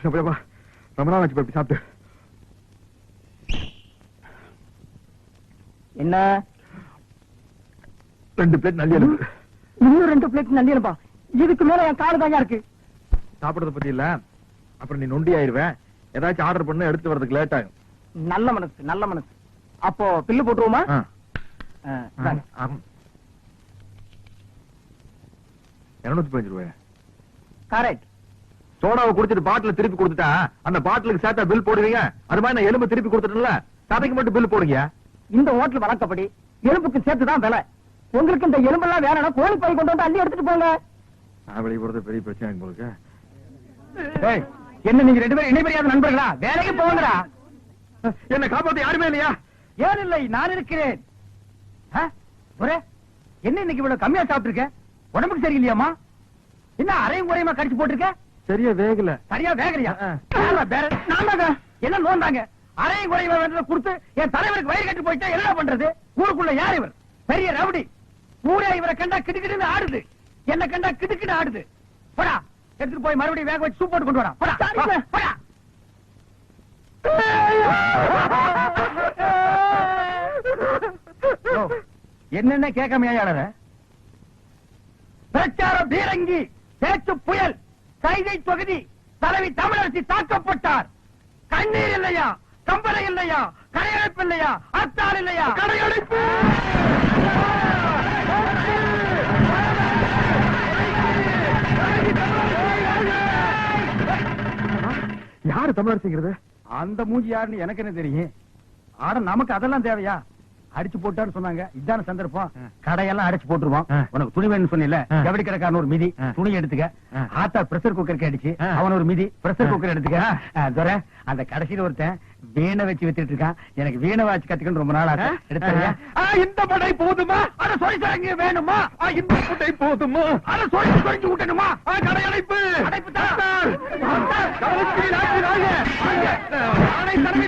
சூப்பர்ப்பா. ரொம்ப நாள் ஆச்சு இப்படி சாப்பிட்டு. என்ன? ரெண்டு பிளேட் நல்லி எனக்கு இன்னும் ரெண்டு பிளேட் நல்லியப்பா இதுக்கு மேல என் காடு தாங்க இருக்கு. சாப்பிடுறத பத்தி இல்ல. அப்புறம் நீ நொண்டி ஆயிருவேன் ஏதாச்சும் ஆர்டர் பண்ண எடுத்து வரதுக்கு லேட் ஆகும். நல்ல மனசு நல்ல மனசு. அப்போ பில்லு போட்டுருவோமா ஆ. ஆ, இந்தாங்க. ஆம். இருநூத்தி பதினஞ்சு ரூபாய்? கரெக்ட். சோடாவை குடிச்சிட்டு பாட்டில திருப்பி கொடுத்துட்டா அந்த பாட்டிலுக்கு சேர்த்தா பில் போடுவீங்க? அது மாதிரி நான் எலும்பு திருப்பி கொடுத்துட்டேன்ல. சதைக்கு மட்டும் பில் போடுங்க இந்த ஹோட்டல் வழக்கப்படி எலும்புக்கு சேர்த்து தான் விலை. உங்களுக்கு இந்த எலும்பெல்லாம் வேணும்னா கோழி பை கொண்டு வந்து அள்ளி எடுத்துட்டு போங்க. வெளியே போறது பெரிய பிரச்சனை இருக்கு உங்களுக்கு? ஏய், என்ன நீங்க ரெண்டு பேரும் இணைபெரியாத நண்பர்களா? வேலைக்கு போங்கடா. என்ன காப்பாத்த யாருமே இல்லையா? ஏன் இல்லை? நான் இருக்கிறேன். என்ன இன்னைக்கு இவ்வளவு கம்மியா சாப்பிட்டுருக்க? உடம்புக்கு சரியில்லையாமா என்ன அரையும் குறையுமா கடிச்சு போட்டிருக்க? சரியா வேகல. சரியா வேகலையா? என்ன நோந்தாங்க? அரையும் குறையுமா கொடுத்து என் தலைவருக்கு வயிறு கட்டி போயிட்டா என்ன பண்றது? ஊருக்குள்ள யார் இவர்? பெரிய ரவுடி. ஊரே இவரை கண்டா கிடுக்கிடுன்னு ஆடுது. என்ன கண்டா கிடுக்கிடு ஆடுது. போடா. எடுத்துட்டு போய் மறுபடியும் வேக வச்சு சூப் போட்டு கொண்டு வரா. போடா. போடா. என்னென்ன கேட்காம ஏழற பிரச்சார பீரங்கி பேச்சு புயல் கைதை தொகுதி தலைவி தமிழரசி தாக்கப்பட்டார். கண்ணீர் இல்லையா? கம்பளை இல்லையா? கடையடைப்பு இல்லையா? அத்தார் இல்லையா? கடையடைப்பு யாரு தமிழரசிங்கிறது? அந்த மூஞ்சி யாருன்னு எனக்கு என்ன தெரியும்? ஆனா நமக்கு அதெல்லாம் தேவையா? அடிச்சு போட்டான்னு சொன்னாங்க இதான சந்தர்ப்பம். கடையெல்லாம் அடிச்சு போட்டுருவோம் ஆ. உனக்கு துணி வேணும்னு சொன்னில. ஜவுளி கடைக்காரன் ஒரு மிதி. துணி எடுத்துக்க. ஆத்தா பிரஷர் குக்கருக்கு அடிச்சு. அவன் ஒரு மிதி பிரஷர். குக்கர் எடுத்துக்க துரை அந்த கடைசியில ஒருத்தன் வீணை வச்சு வித்துட்டு இருக்கான். எனக்கு வீணை வாச்சு கத்துக்கணும் ரொம்ப நாள் ஆசை. எடுத்துறியா இந்த படை போதுமா? அத சொல்லி வேணுமா? இந்த படை போதுமா? அத சொல்லி சொல்லி விட்டணுமா கடையடைப்பு. அடைப்பு. அத்தார்.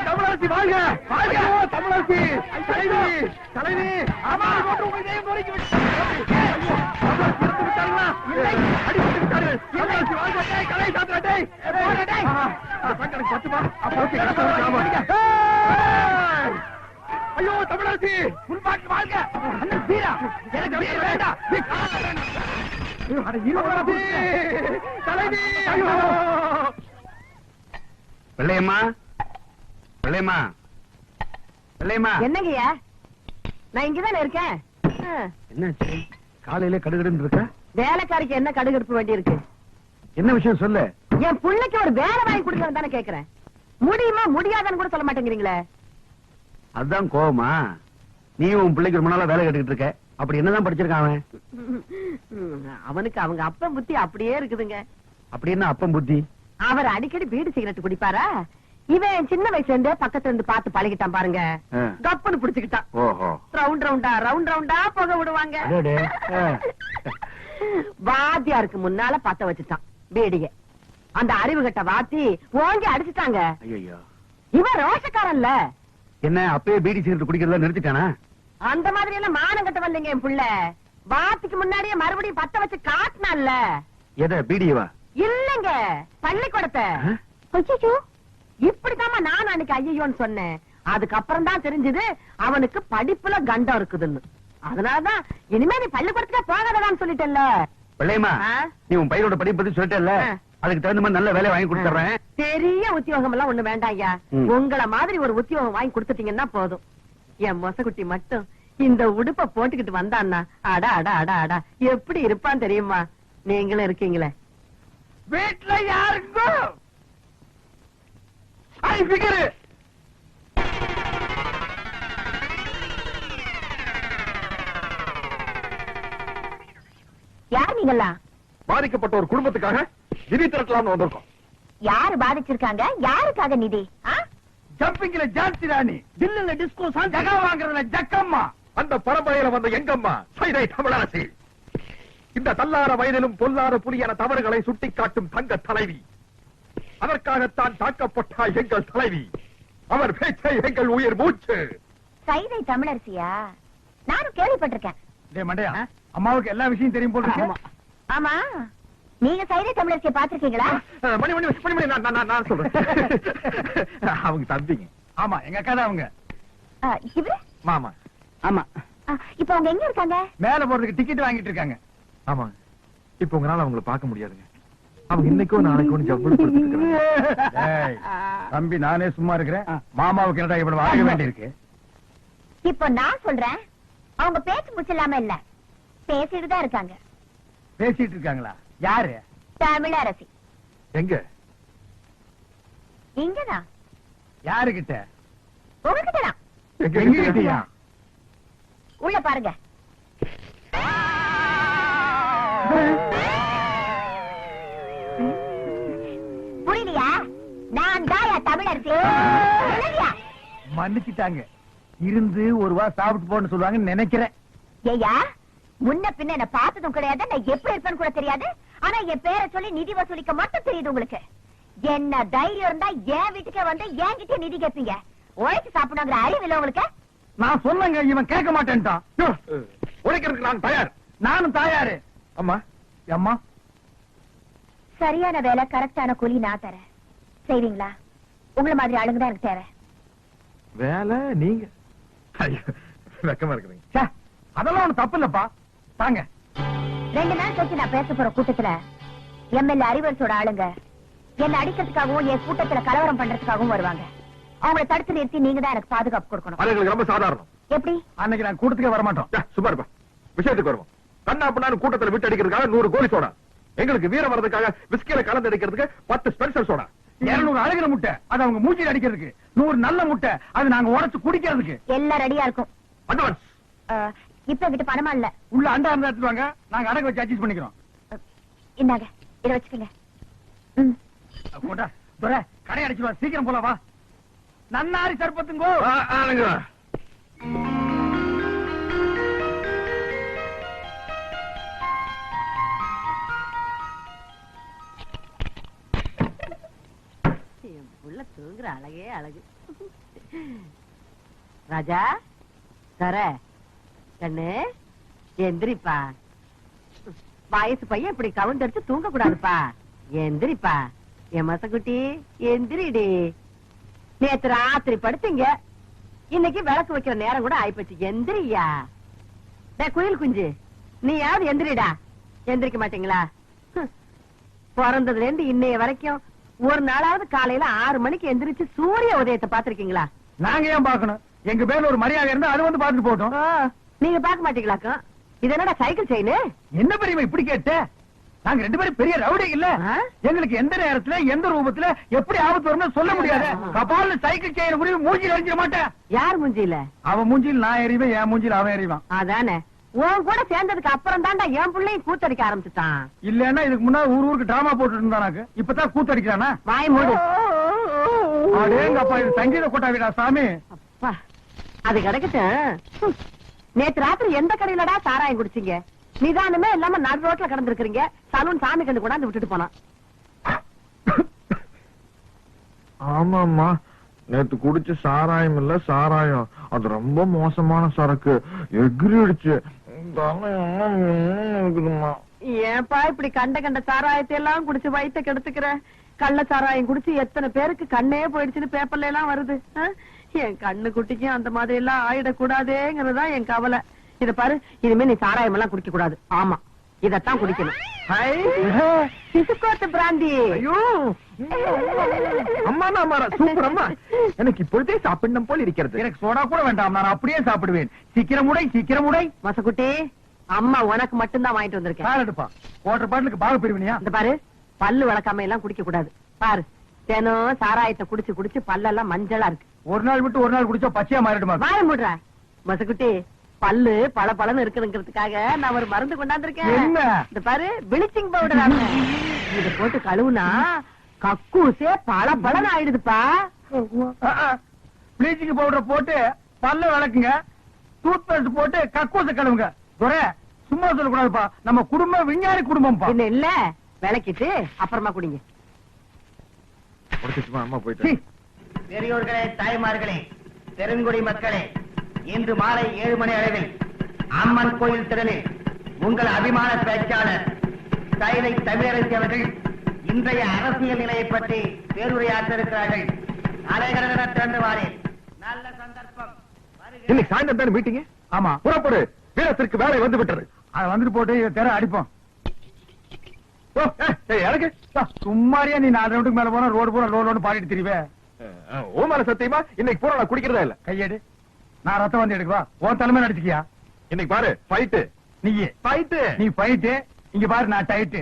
தமிழரசி வாழ்க. வாழ்க. தமிழரசி. தலைவி தலைவி. ஆமா. போட்டு உங்க இதயம் ஐயோ தமிழரசி புல் பாட்டு வாழ்க அண்ணன் வீரா எனக்கு வேண்டாம் பிள்ளையம்மா? பிள்ளையம்மா? பிள்ளையம்மா? என்னங்கய்யா? நான் இங்கதானே இருக்கேன். என்னாச்சு? காலையில கடுகடுன்னு இருக்க? வேலைக்காரிக்கு என்ன கடுகெடுப்பு வேண்டி இருக்கு என்ன விஷயம் சொல்லு? என் பிள்ளைக்கு ஒரு வேலை வாங்கி கொடுங்கன்னு தானே கேக்குறேன். முடியுமா முடியாதான்னு கூட சொல்ல மாட்டேங்கிறீங்களே? அதுதான் கோவமா. நீ உன் பிள்ளைக்கு ரொம்ப நாளா வேலை கட்டுக்கிட்டு இருக்க. அப்படி என்னதான் படிச்சிருக்கான் அவன்? அவனுக்கு அவங்க அப்பன் புத்தி அப்படியே இருக்குதுங்க. அப்படி என்ன அப்பம் புத்தி? அவர் அடிக்கடி பீடி சிகரெட் குடிப்பாரா? இவன் சின்ன வயசுல இருந்தே பக்கத்துல இருந்து பார்த்து பழகிட்டான் பாருங்க. கப்புன்னு புடிச்சுக்கிட்டான். ரவுண்ட் ரவுண்டா ரவுண்ட் ரவுண்டா புகை விடுவாங்க. வாத்தியாருக்கு முன்னால பத்த வச்சுட்டான் பீடிய. அந்த அறிவு கட்ட வாத்தி ஓங்கி அடிச்சுட்டாங்க. ஐயோ இவன் ரோஷக்காரன்ல. என்ன அப்பயே பீடி சிகரெட் குடிக்கிறதா நிறுத்திட்டானா? அந்த மாதிரி எல்லாம் மானம் கட்ட வரலைங்க என் புள்ள. வாத்திக்கு முன்னாடியே மறுபடியும் பத்த வச்சு காட்டினான்ல. எதை பீடியவா? இல்லங்க பள்ளிக்கூடத்தை? ஐயோ இப்படித்தாம்மா நான் அன்னைக்கு ஐயோன்னு சொன்னேன். அதுக்கப்புறம் தான் தெரிஞ்சது அவனுக்கு படிப்புல கண்டம் இருக்குதுன்னு. அதனாலதான் இனிமே நீ பள்ளிக்கூடத்துக்கே போகாததான்னு சொல்லிட்டேல்ல பிள்ளையம்மா ஆ? நீ உன் பையனோட படிப்பு பத்தி சொல்லிட்டல ஆ. அதுக்கு தகுந்த மாதிரி நல்ல வேலையை வாங்கி கொடுத்துறேன் பெரிய உத்தியோகம் எல்லாம் ஒண்ணு வேண்டாம் ஐயா ம். உங்கள மாதிரி ஒரு உத்தியோகம் வாங்கி கொடுத்துட்டீங்கன்னா போதும். என் மொசகுட்டி மட்டும் இந்த உடுப்ப போட்டுக்கிட்டு வந்தான்னா அடா அடா அடா அடா எப்படி இருப்பான் தெரியுமா? நீங்களும் இருக்கீங்களே. வீட்டுல யாருக்கும் யார் நீங்களா பாதிக்கப்பட்ட ஒரு குடும்பத்துக்காக நிதி திரட்டலாம்னு வந்திருக்கோம். யாரு பாதிச்சிருக்காங்க? யாருக்காக நிதி? ஜம்பிங்ல ஜான்சி ராணி தில்லுல டிஸ்கோ ஜகா வாங்குறதுல ஜக்கம்மா. அந்த பரம்பரையில வந்த எங்கம்மா? சைதை தமிழரசி. இந்த தள்ளார வயதிலும் பொல்லாத புலியான தவறுகளை சுட்டிக்காட்டும் தங்க தலைவி. அதற்காகத்தான் தாக்கப்பட்டார் எங்கள் தலைவி. அவர் பேச்சை எங்கள் உயிர் மூச்சு. சைதை தமிழரசியா? நானும் கேள்விப்பட்டிருக்கேன். அம்மாவுக்கு எல்லா விஷயம் தெரியும் போல இருக்கு. ஆமா. நீங்க சைதை தமிழரசியை பாத்திருக்கீங்களா மணி மணி மணி மணி நான் நான் நான் சொல்றேன். அவங்க தம்பிங்க. ஆமா எங்க அக்கா தான் அவங்க. இவரு? மாமா. ஆமா. ஆ, இப்ப அவங்க எங்க இருக்காங்க? மேல போறதுக்கு டிக்கெட் வாங்கிட்டு இருக்காங்க. ஆமா. இப்ப உங்களால அவங்கள பார்க்க முடியாதுங்க. அவங்க இன்னைக்கோ நாளைக்கோ. டேய், தம்பி நானே சும்மா இருக்கிறேன். மாமாவுக்கு என்னடா இவ்வளவு வாங்க வேண்டியிருக்கு? இப்போ நான் சொல்றேன். அவங்க பேச்சு முச்சில்லாம இல்ல? பேசிட்டு தான் இருக்காங்க. பேசிட்டு இருக்காங்களா யாரு? தமிழரசி. எங்க? இங்கதான். யாருகிட்ட? உங்ககிட்ட தான் எங்க கிட்டயா உள்ள பாருங்க. புரியலையா? நான் தாயா தமிழரசி? மன்னிச்சிட்டாங்க. இருந்து ஒரு வா சாப்பிட்டு போன்னு சொல்லுவாங்கன்னு நினைக்கிறேன். ஏய்யா முன்ன பின்ன என்ன பார்த்ததும் கிடையாது நான் எப்படி இருப்பேன்னு கூட தெரியாது. ஆனா என் பேரை சொல்லி நிதி வசூலிக்க மட்டும் தெரியுது உங்களுக்கு. என்ன தைரியம் இருந்தா என் வீட்டுக்கே வந்து என்கிட்ட நிதி கேட்பீங்க. உழைச்சு சாப்பிடணுங்கிற அறிவு இல்ல உங்களுக்கு? நான் சொன்னங்க இவன் கேட்க மாட்டேன்ட்டான். உழைக்கிறதுக்கு நான் தயார். நானும் தாயாரு. அம்மா அம்மா? சரியான வேலை கரெக்டான கூலி நான் தரேன். செய்வீங்களா? உங்களை மாதிரி ஆளுங்க தான் எனக்கு தேவை. வேலை நீங்க. வெக்கமா இருக்குதுங்க அதெல்லாம் ஒண்ணு தப்பு இல்லப்பா. தாங்க ரெண்டு நாள் கழிச்சு நான் பேச போற கூட்டத்துல எம்எல்ஏ அறிவரசோட ஆளுங்க என்ன அடிக்கிறதுக்காகவும் என் கூட்டத்துல கலவரம் பண்றதுக்காகவும் வருவாங்க. அவங்களை தடுத்து நிறுத்தி நீங்க தான் எனக்கு பாதுகாப்பு கொடுக்கணும். அது எங்களுக்கு ரொம்ப சாதாரணம். எப்படி? அன்னைக்கு நான் கூட்டத்துக்கே வர மாட்டோம் யா, சும்மா இருப்பா. விஷயத்துக்கு வருவோம். கண்ணா பண்ணான்னு கூட்டத்துல விட்டு அடிக்கிறதுக்காக நூறு கோலி சோடா. எங்களுக்கு வீரம் வர்றதுக்காக விஸ்கில கலந்து அடிக்கிறதுக்கு பத்து ஸ்பென்சர் சோடா. இருநூறு அழுகிற முட்டை அது அவங்க மூச்சில் அடிக்கிறதுக்கு. நூறு நல்ல முட்டை அது நாங்க உடைச்சு குடிக்கிறதுக்கு. எல்லாம் ரெடியா இருக்கும். அட்வான்ஸ். அஹ், இப்ப என்கிட்ட பணமா இல்ல? உள்ள அண்டா இருந்தா எடுத்துவாங்க நாங்க அடகு வச்சு அட்ஜஸ்ட் பண்ணிக்கிறோம். இந்தாங்க இத வச்சுக்கோங்க. ம். போட்டா துரை கடை அடிச்சுவா சீக்கிரம் போல வா. நன்னாரி சர்பத்துங்கோ தூங்குற அழகே அழகு. ராஜா தர. கண்ணு எந்திரிப்பா. வயசு பையன் இப்படி கவுண்டடிச்சு தூங்க கூடாதுப்பா எந்திரிப்பா. என் மசக்குட்டி எந்திரிடி. நேத்து ராத்திரி படுத்தீங்க. இன்னைக்கு விளக்கு வைக்கிற நேரம் கூட ஆயிப்போச்சு. எந்திரியா. குயில் குஞ்சு நீயாவது எந்திரிடா. எந்திரிக்க மாட்டீங்களா. பிறந்ததுல இருந்து இன்னைய வரைக்கும் ஒரு நாளாவது காலையில ஆறு மணிக்கு எந்திரிச்சு சூரிய உதயத்தை பாத்திருக்கீங்களா நாங்க ஏன் பார்க்கணும்? எங்க பேர்ல ஒரு மரியாதை இருந்தா அது வந்து பார்த்துட்டு போட்டோம் நீங்க பாக்க மாட்டீங்களாக்கும்? இது என்னடா சைக்கிள் செயின் என்ன பெரியமா இப்படி கேட்ட? நாங்க ரெண்டு பேரும் பெரிய ரவுடி இல்ல? எங்களுக்கு எந்த நேரத்துல எந்த ரூபத்துல எப்படி ஆபத்து வரும்னு சொல்ல முடியாது. கபால்னு சைக்கிள் செய்யற முடிவு மூஞ்சில அடிச்சிட மாட்டேன். யார் மூஞ்சியில? அவன் மூஞ்சில் நான் எறிவேன் என் மூஞ்சில் அவன் எறிவான் அதானே. உன் கூட சேர்ந்ததுக்கு அப்புறம் தான்டா என் பிள்ளையும் கூத்தடிக்க ஆரம்பிச்சுட்டான். இல்லன்னா இதுக்கு முன்னாடி ஊர் ஊருக்கு டிராமா போட்டுட்டு இருந்தானாக்கு இப்பதான் கூத்தடிக்கிறானா? வாய் மூடு. அடேங்கப்பா இது சங்கீத கொட்டாவிடா சாமி? அப்பா அது கிடைக்கட்டும். நேத்து ராத்திரி எந்த கடையிலடா சாராயம் குடிச்சீங்க? நிதானமே இல்லாம நடு ரோட்ல கிடந்திருக்கிறீங்க. சலூன் சாமி கண்டு கொண்டாந்து விட்டுட்டு போனான். ஆமாம்மா. நேத்து குடிச்ச சாராயம் இல்ல சாராயம். அது ரொம்ப மோசமான சரக்கு. எகிரிடுச்சு ஏன்பா இப்படி கண்ட கண்ட சாராயத்தை எல்லாம் குடிச்சு வயித்த கெடுத்துக்கிற? கள்ள சாராயம் குடிச்சு எத்தனை பேருக்கு கண்ணே போயிடுச்சுன்னு பேப்பர்ல எல்லாம் வருது? என் கண்ணு குட்டிக்கும் அந்த மாதிரி எல்லாம் ஆயிடக்கூடாதேங்கிறதா என் கவலை. இத பாரு இனிமே நீ சாராயம் எல்லாம் குடிக்க கூடாது. ஆமா இதத்தான் குடிக்கணும். சிசுக்கோத்து பிராந்தி. ஐயோ! அம்மா அம்மா சூப்பர் அம்மா. எனக்கு இப்பொழுதே சாப்பிடணும் போல் இருக்கிறது. எனக்கு சோடா கூட வேண்டாம் நான் அப்படியே சாப்பிடுவேன். சீக்கிரம் உடை சீக்கிரம் உடை. மசக்குட்டி அம்மா உனக்கு மட்டும்தான் வாங்கிட்டு வந்திருக்கேன். குவார்டர் பாட்டிலுக்கு பாக பிரிவினியா? இந்த பாரு பல்லு விளக்காம எல்லாம் குடிக்க கூடாது. பாரு தினம் சாராயத்தை குடிச்சு குடிச்சு பல்லெல்லாம் மஞ்சளா இருக்கு. ஒரு நாள் விட்டு ஒரு நாள் குடிச்சா பச்சையா மாறிடுமா? வாய மூடுற. மசக்குட்டி பல்லு பல பலன்னு இருக்குங்கிறதுக்காக நான் ஒரு மருந்து கொண்டாந்துருக்கேன்? இந்த பாரு பிளிச்சிங் பவுடர் இத போட்டு கழுவுனா கக்கூசே பல பலன் ஆயிடுதுப்பா. ப்ளீச்சிங் பவுடர் போட்டு பல்ல விளக்குங்க டூத் பேஸ்ட் போட்டு கக்கூச கழுவுங்க. சும்மா சொல்லக்கூடாதுப்பா. நம்ம குடும்பம் விஞ்ஞானி குடும்பம்ப்பா. என்ன இல்ல விளக்கிட்டு அப்புறமா குடிங்க. அம்மா போயிட்டு பெரியோர்களே தாய்மார்களே பெருங்குடி மக்களே இன்று மாலை ஏழு மணி அளவில் அம்மன் கோயில் திறனில் உங்கள் அபிமான பேச்சாளர் சைதை தமிழரசி அவர்கள் இன்றைய அரசியல் நிலையை பற்றி பேருரையாற்ற இருக்கிறார்கள் அலைகடன திறந்து வாரேன் நல்ல சந்தர்ப்பம். வருக. இன்னைக்கு சாயந்தரம் தானே மீட்டிங் ஆமா. புறப்படு. வீரத்திற்கு வேலை வந்து விட்டது அத வந்துட்டு போட்டு தெர அடிப்போம். இறங்கு. சும்மாரியா நீ நாலு ரவுண்டுக்கு மேல போனா ரோடு பூரா லோ லோடு பாடிட்டு திரிவே. அஹ், ஓ மேல சத்தியமா? இன்னைக்கு பூரா நான் குடிக்கிறதா இல்ல. கையெடு. நான் ரத்தம் வந்து எடுக்கவா? உன் தலைமை நடிச்சுக்கியா? இன்னைக்கு பாரு ஃபைட்டு நீ ஃபைட்டு நீ ஃபைட்டு இங்க பாரு நான் டைட்டு